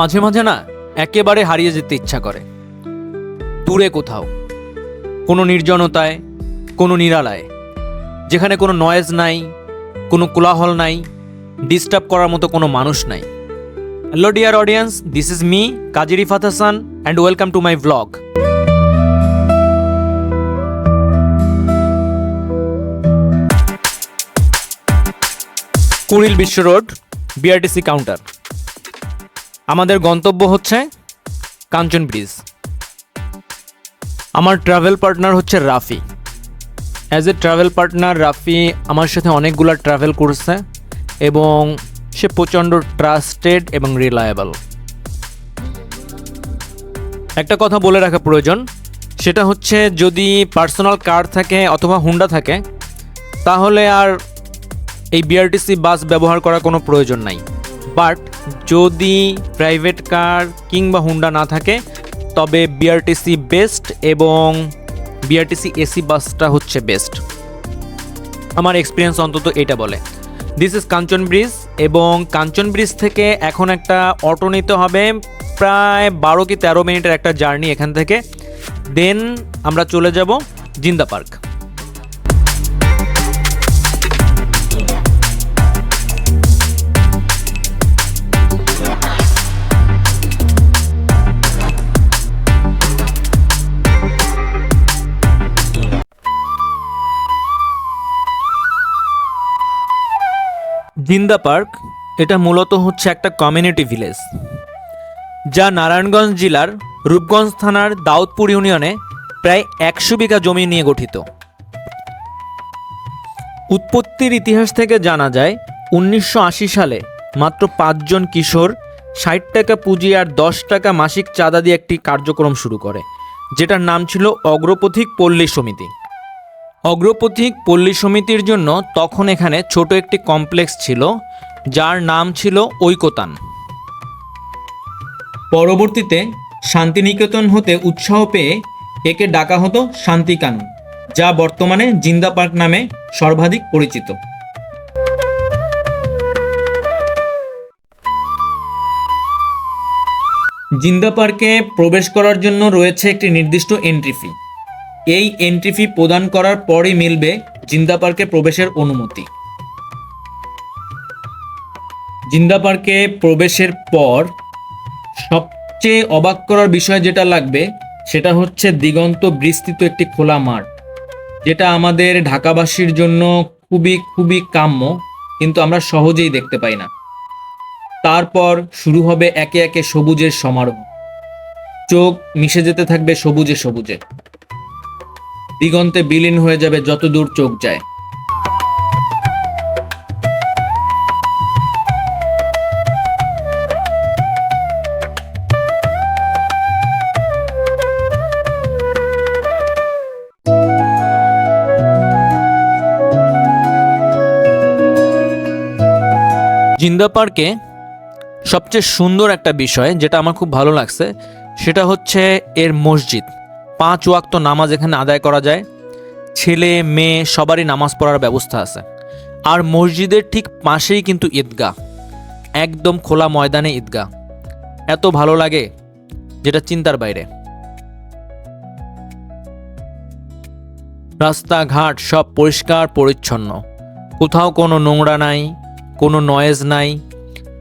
মাঝে মাঝে না একেবারে হারিয়ে যেতে ইচ্ছা করে। দূরে কোথাও, কোনো নির্জনতায়, কোনো নিরালায়, যেখানে কোনো নয়েজ নাই, কোনো কোলাহল নাই ডিস্টার্ব করার মতো কোনো মানুষ নাই। Hello dear audience this is me Kazi Rifat Hasan and welcome to my blog Kuril Bishwa road BRTC counter আমাদের গন্তব্য হচ্ছে কাঞ্চন ব্রিজ। আমার ট্রাভেল পার্টনার হচ্ছে Rafi. As a travel partner Rafi আমার সাথে অনেকগুলো ট্রাভেল করছে এবং সে প্রচণ্ড ট্রাস্টেড এবং রিলায়েবল একটা কথা বলে রাখা প্রয়োজন, সেটা হচ্ছে যদি পার্সোনাল কার থাকে অথবা হুন্ডা থাকে, তাহলে আর এই বিআরটিসি বাস ব্যবহার করার কোনো প্রয়োজন নাই। বাট যদি প্রাইভেট কার কিংবা হুন্ডা না থাকে, তবে বিআরটিসি বেস্ট এবং বিআরটিসি এসি বাসটা হচ্ছে বেস্ট আমার এক্সপিরিয়েন্স অন্তত এটা বলে। দিস ইজ কাঞ্চন ব্রিজ এবং কাঞ্চন ব্রিজ থেকে এখন একটা অটো নিতে হবে প্রায় বারো কি তেরো মিনিটের একটা জার্নি এখান থেকে। দেন আমরা চলে যাব জিন্দা পার্ক। জিন্দা পার্ক, এটা মূলত হচ্ছে একটা কমিউনিটি ভিলেজ, যা নারায়ণগঞ্জ জেলার রূপগঞ্জ থানার দাউদপুর ইউনিয়নে প্রায় একশো বিঘা জমি নিয়ে গঠিত। উৎপত্তির ইতিহাস থেকে জানা যায়, উনিশশো আশি সালে মাত্র পাঁচজন কিশোর ষাট টাকা পুঁজি আর দশ টাকা মাসিক চাঁদা দিয়ে একটি কার্যক্রম শুরু করে, যেটার নাম ছিল অগ্রপথিক পল্লী সমিতি। অগ্রপথিক পল্লী সমিতির জন্য তখন এখানে ছোট একটি কমপ্লেক্স ছিল, যার নাম ছিল ঐকতান। পরবর্তীতে শান্তিনিকেতন হতে উৎসাহ পেয়ে একে ডাকা হতো শান্তিকানন, যা বর্তমানে জিন্দা পার্ক নামে সর্বাধিক পরিচিত। জিন্দা পার্কে প্রবেশ করার জন্য রয়েছে একটি নির্দিষ্ট এন্ট্রি ফি এই এন্ট্রি ফি প্রদান করার পরই মিলবে জিন্দা পার্কে প্রবেশের অনুমতি। জিন্দা পার্কে প্রবেশের পর সবচেয়ে অবাক করার বিষয় যেটা লাগবে, সেটা হচ্ছে দিগন্ত বিস্তৃত একটি খোলা মাঠ, যেটা আমাদের ঢাকাবাসীর জন্য খুবই খুবই কাম্য, কিন্তু আমরা সহজেই দেখতে পাই না। তারপর শুরু হবে একে একে সবুজের সমারোহ। চোখ মিশে যেতে থাকবে সবুজে সবুজে। দিগন্তে বিলীন হয়ে যাবে যত দূর চোখ যায়। জিন্দা পার্কে সবচেয়ে সুন্দর একটা বিষয় যেটা আমার খুব ভালো লাগছে, সেটা হচ্ছে এর মসজিদ। পাঁচ ওয়াক্ত নামাজ এখানে আদায় করা যায়। ছেলে, মেয়ে, সবারই নামাজ পড়ার ব্যবস্থা আছে। আর মসজিদের ঠিক পাশেই কিন্তু ঈদগাহ, একদম খোলা ময়দানে ঈদগাহ। এত ভালো লাগে, যেটা চিন্তার বাইরে। রাস্তাঘাট সব পরিষ্কার, পরিচ্ছন্ন। কোথাও কোনো নোংরা নাই, কোনো নয়েজ নাই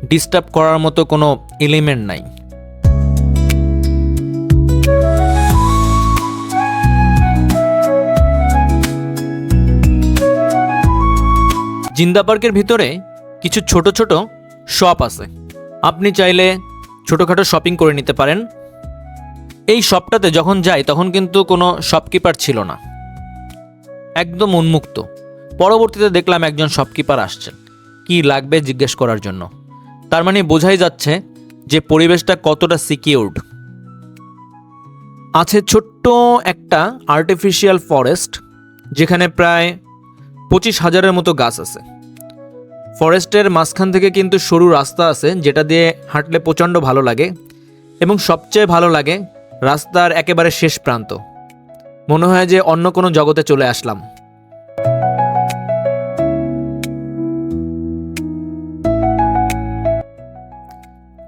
ডিস্টার্ব করার মতো কোনো এলিমেন্ট নাই। জিন্দা পার্কের ভিতরে কিছু ছোট ছোট শপ আছে। আপনি চাইলে ছোটোখাটো শপিং করে নিতে পারেন। এই শপটাতে যখন যাই, তখন কিন্তু কোনো শপকিপার ছিল না। একদম উন্মুক্ত। পরবর্তীতে দেখলাম একজন শপকিপার আসছেন। কি লাগবে জিজ্ঞেস করার জন্য। তার মানে বোঝাই যাচ্ছে যে পরিবেশটা কতটা সিকিউরড। আছে ছোট্ট একটা আর্টিফিশিয়াল ফরেস্ট যেখানে প্রায় পঁচিশ হাজারের মতো গাছ আছে। ফরেস্টের মাঝখান থেকে কিন্তু সরু রাস্তা আছে, যেটা দিয়ে হাঁটলে প্রচণ্ড ভালো লাগে এবং সবচেয়ে ভালো লাগে রাস্তার একেবারে শেষ প্রান্ত। মনে হয় যে অন্য কোনো জগতে চলে আসলাম।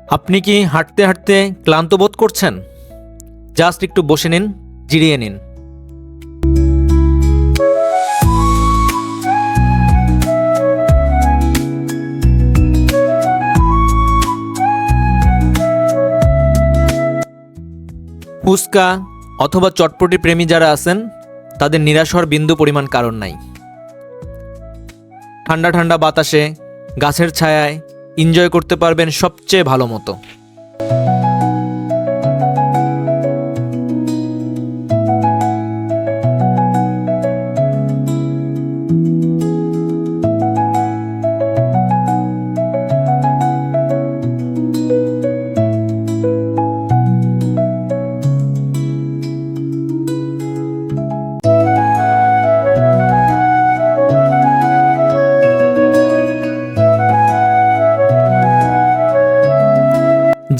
আপনি কি হাঁটতে হাঁটতে ক্লান্ত বোধ করছেন? জাস্ট একটু বসে নিন, জিরিয়ে নিন। ফুচকা অথবা চটপটি প্রেমী যারা আছেন, তাদের নিরাশ হওয়ার বিন্দু পরিমাণ কারণ নাই। ঠান্ডা ঠান্ডা বাতাসে, গাছের ছায়ায় এনজয় করতে পারবেন সবচেয়ে ভালো মতো।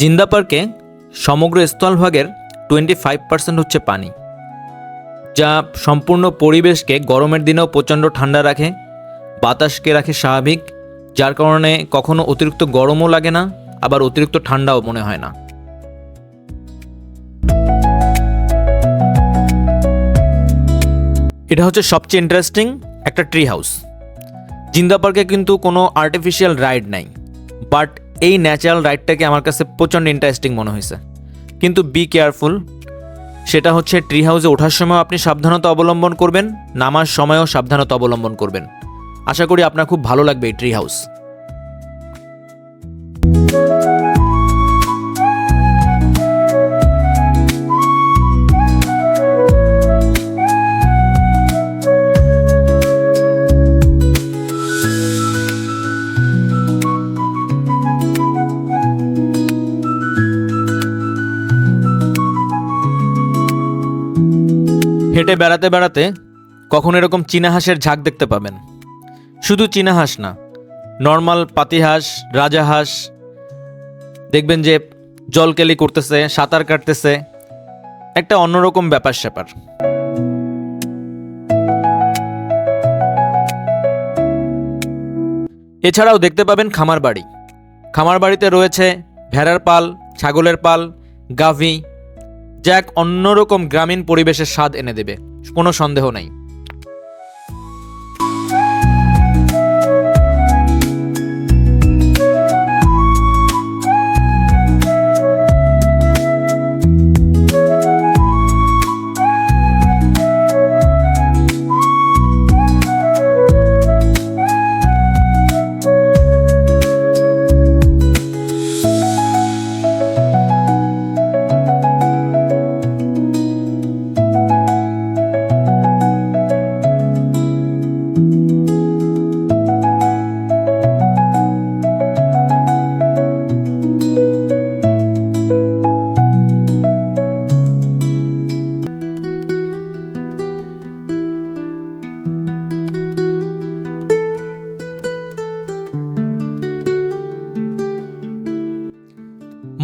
জিন্দা পার্কে সমগ্র স্থলভাগের টোয়েন্টি ফাইভ পার্সেন্ট হচ্ছে পানি, যা সম্পূর্ণ পরিবেশকে গরমের দিনেও প্রচণ্ড ঠান্ডা রাখে, বাতাসকে রাখে স্বাভাবিক, যার কারণে কখনো অতিরিক্ত গরমও লাগে না, আবার অতিরিক্ত ঠান্ডাও মনে হয় না। এটা হচ্ছে সবচেয়ে ইন্টারেস্টিং একটা ট্রি হাউস জিন্দা পার্কে কিন্তু কোনো আর্টিফিশিয়াল রাইড নাই বাট এই ন্যাচারাল রাইডটাকে আমার কাছে প্রচণ্ড ইন্টারেস্টিং মনে হয়েছে। কিন্তু বি কেয়ারফুল সেটা হচ্ছে ট্রি হাউসে ওঠার সময় আপনি সাবধানতা অবলম্বন করবেন, নামার সময়ও সাবধানতা অবলম্বন করবেন। আশা করি আপনার খুব ভালো লাগবে এই ট্রি হাউস হেঁটে বেড়াতে বেড়াতে কখন এরকম চীনা হাঁসের ঝাঁক দেখতে পাবেন। শুধু চীনা হাঁস না, নর্মাল পাতিহাঁস রাজাহাঁস দেখবেন যে জলকেলি করতেছে, সাঁতার কাটতেছে, একটা অন্যরকম ব্যাপার স্যাপার। এছাড়াও দেখতে পাবেন খামার বাড়ি খামার বাড়িতে রয়েছে ভেড়ার পাল, ছাগলের পাল, গাভী যা এক অন্যরকম গ্রামীণ পরিবেশের স্বাদ এনে দেবে কোনো সন্দেহ নাই।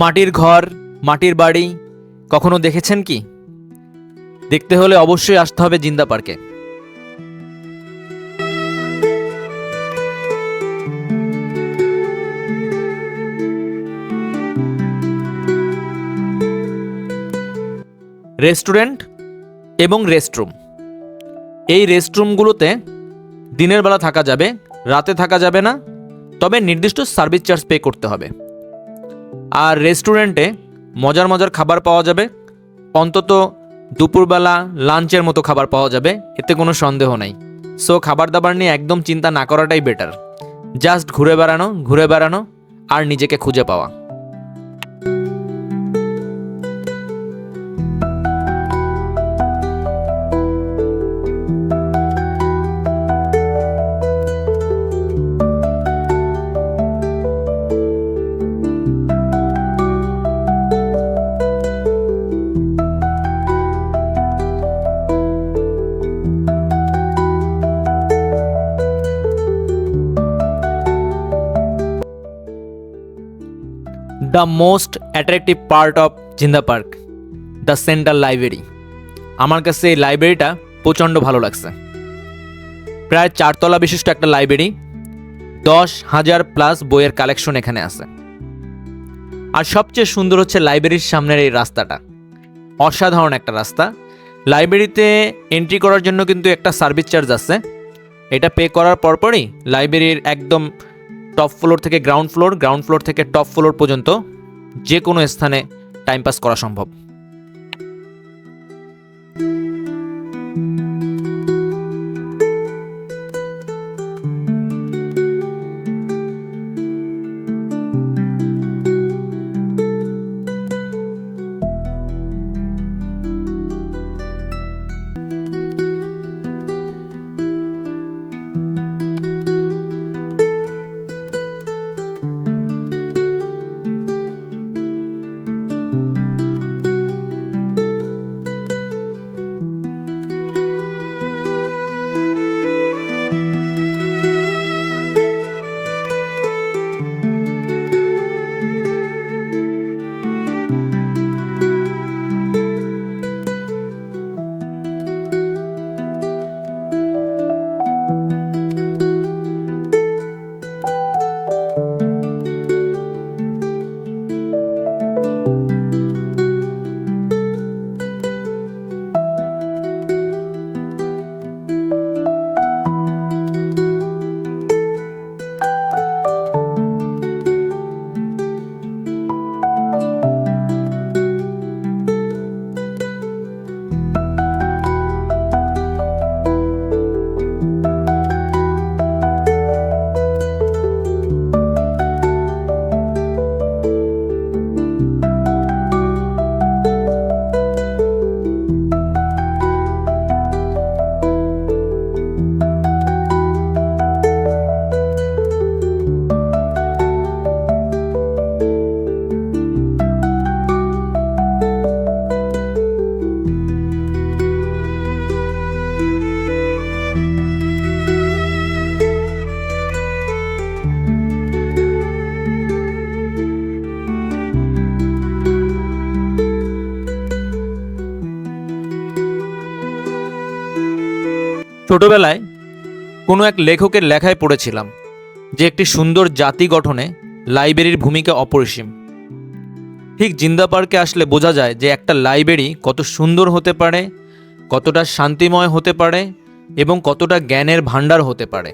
মাটির ঘর, মাটির বাড়ি কখনো দেখেছেন কি? দেখতে হলে অবশ্যই আসতে হবে জিন্দা পার্কে। রেস্টুরেন্ট এবং রেস্টরুম। এই রেস্টরুমগুলোতে দিনের বেলা থাকা যাবে, রাতে থাকা যাবে না, তবে নির্দিষ্ট সার্ভিস চার্জ পে করতে হবে। আর রেস্টুরেন্টে মজার মজার খাবার পাওয়া যাবে। অন্তত দুপুরবেলা লাঞ্চের মতো খাবার পাওয়া যাবে, এতে কোনো সন্দেহ নাই। সো খাবার দাবার নিয়ে একদম চিন্তা না করাটাই বেটার জাস্ট ঘুরে বেড়ানো ঘুরে বেড়ানো আর নিজেকে খুঁজে পাওয়া। The most attractive part of Zinda park the central library আমার কাছে এই লাইব্রেরিটা প্রচণ্ড ভালো লাগছে। প্রায় চারতলা বিশিষ্ট একটা লাইব্রেরি দশ হাজার প্লাস বইয়ের কালেকশন এখানে আছে। আর সবচেয়ে সুন্দর হচ্ছে লাইব্রেরির সামনের এই রাস্তাটা। অসাধারণ একটা রাস্তা। লাইব্রেরিতে এন্ট্রি করার জন্য কিন্তু একটা সার্ভিস চার্জ আছে। এটা পে করার পরপরই লাইব্রেরির একদম টপ ফ্লোর থেকে গ্রাউন্ড ফ্লোর গ্রাউন্ড ফ্লোর থেকে টপ ফ্লোর পর্যন্ত যে কোনো স্থানে টাইম পাস করা সম্ভব। ছোটবেলায় কোনো এক লেখকের লেখায় পড়েছিলাম যে একটি সুন্দর জাতি গঠনে লাইব্রেরির ভূমিকা অপরিসীম। ঠিক জিন্দা পার্কে আসলে বোঝা যায় যে একটা লাইব্রেরি কত সুন্দর হতে পারে, কতটা শান্তিময় হতে পারে এবং কতটা জ্ঞানের ভাণ্ডার হতে পারে।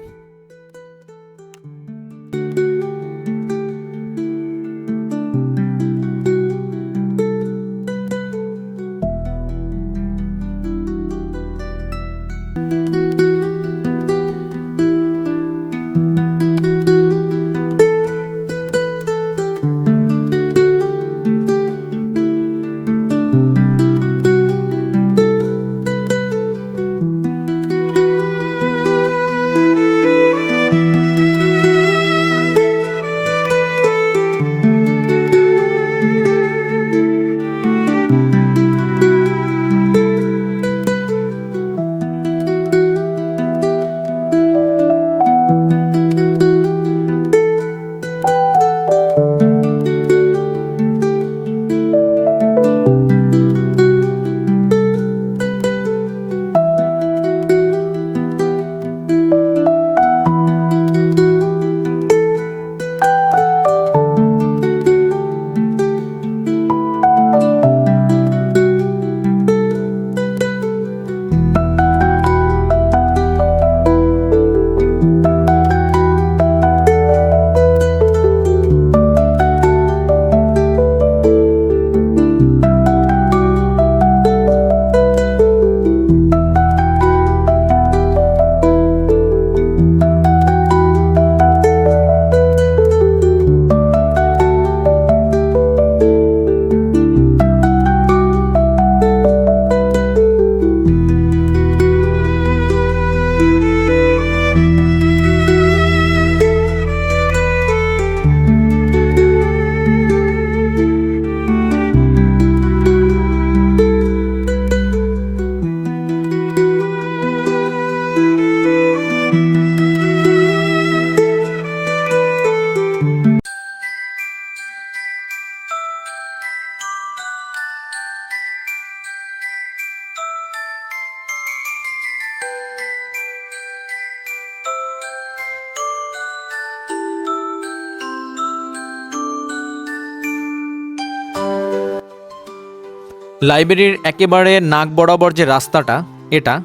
লাইব্রেরির একেবারে নাক বরাবর যে রাস্তাটা, এটা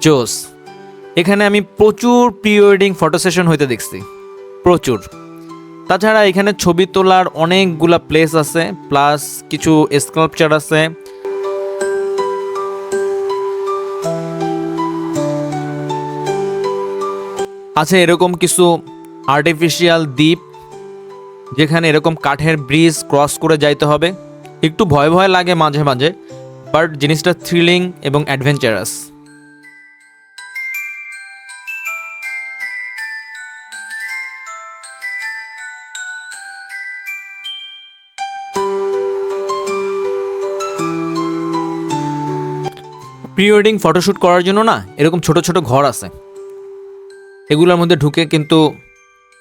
জোস। এখানে আমি প্রচুর প্রি ওয়েডিং ফটো সেশন হইতে দেখছি। প্রচুর। তাছাড়া এখানে ছবি তোলার অনেকগুলা প্লেস আছে, প্লাস কিছু স্কাল্পচার আছে। আছে এরকম কিছু আর্টিফিশিয়াল দ্বীপ যেখানে এরকম কাঠের ব্রিজ ক্রস করে যাইতে হবে। একটু ভয় ভয় লাগে মাঝে মাঝে বাট জিনিসটা থ্রিলিং এবং অ্যাডভেঞ্চারাস প্রি ওয়েডিং ফটোশ্যুট করার জন্য না, এরকম ছোট ছোট ঘর আছে। এগুলোর মধ্যে ঢুকে কিন্তু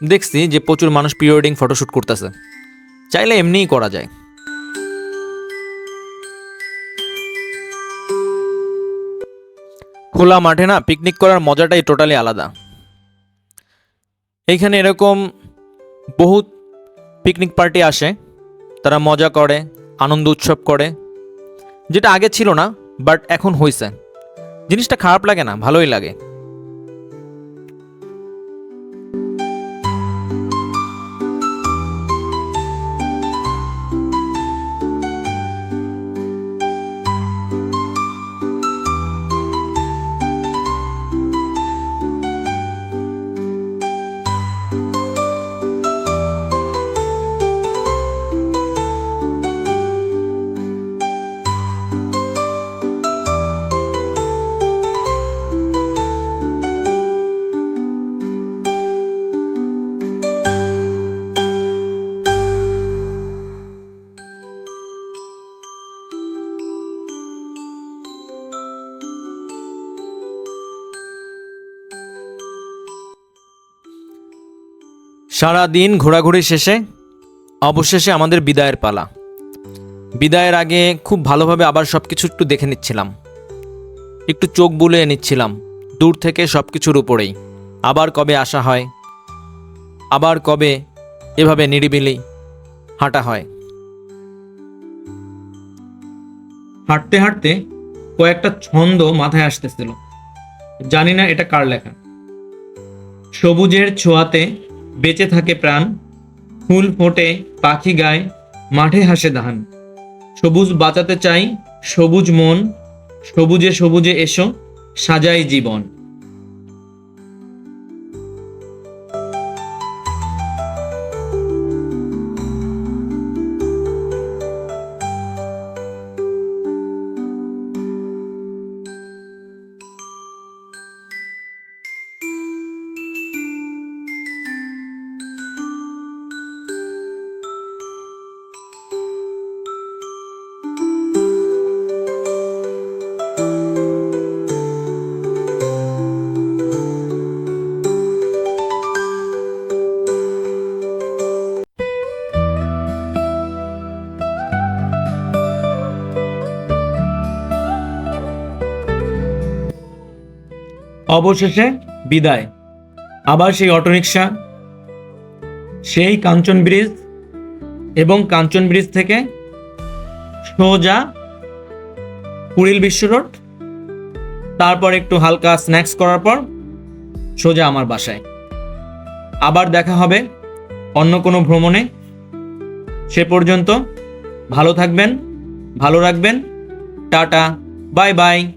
দেখছি যে প্রচুর মানুষ প্রি ওয়েডিং ফটোশ্যুট করতেছে। চাইলে এমনিই করা যায়। খোলা মাঠে না পিকনিক করার মজাটাই টোটালি আলাদা। এইখানে এরকম বহুত পিকনিক পার্টি আসে, তারা মজা করে, আনন্দ উৎসব করে, যেটা আগে ছিল না বাট এখন হয়েছে জিনিসটা খারাপ লাগে না, ভালোই লাগে। সারা দিন ঘোরাঘুরি শেষে অবশেষে আমাদের বিদায়ের পালা। বিদায়ের আগে খুব ভালোভাবে আবার সব কিছু একটু দেখে নিচ্ছিলাম। একটু চোখ বুলিয়ে নিচ্ছিলাম, দূর থেকে সব কিছুর উপরেই। আবার কবে আসা হয়, আবার কবে এভাবে নিরিবিলি হাঁটা হয়। হাঁটতে হাঁটতে কয়েকটা ছন্দ মাথায় আসতেছিল। জানি না এটা কার লেখা। সবুজের ছোঁয়াতে বেঁচে থাকে প্রাণ, ফুল ফোটে, পাখি গায়, মাঠে হাসে ধান। সবুজ বাঁচাতে চাই, সবুজ মন, সবুজে সবুজে এসো, সাজাই জীবন। অবশেষে বিদায়। আবার সেই অটোরিকশা, সেই কাঞ্চন ব্রিজ এবং কাঞ্চন ব্রিজ থেকে সোজা কুড়িল বিশ্ব রোড, তারপর একটু হালকা স্ন্যাক্স করার পর সোজা আমার বাসায়। আবার দেখা হবে অন্য কোনো ভ্রমণে। সে পর্যন্ত ভালো থাকবেন, ভালো রাখবেন। Tata, bye bye.